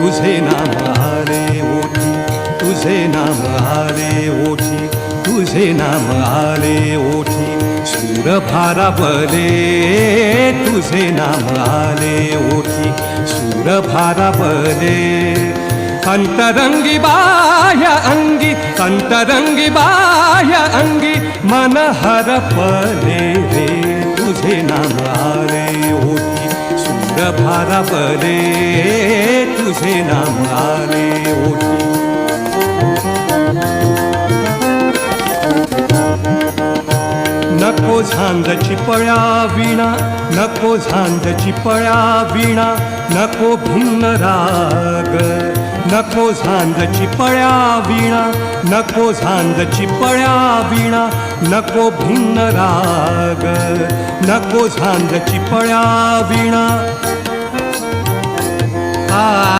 तुझे नाम आले ओठी तुझे नाम आले ओठी तुझे नाम आले ओठी सूर बले तुझे नाम आले ओठी सूर बले. अंतरंगी बाह्य अंगी अंतरंगी बाह्य अंगी मन हरपले रे तुझे नाम आले धारा सूर तुझे नाम आले ओठी नको झांजची पळ्या विणा नको झांजची पळ्या विणा नको भिन्न राग नको झांजची पळ्या विणा नको झांजची पळ्या विणा नको भिन्न राग नको झांजची पळ्या विणा. Ah.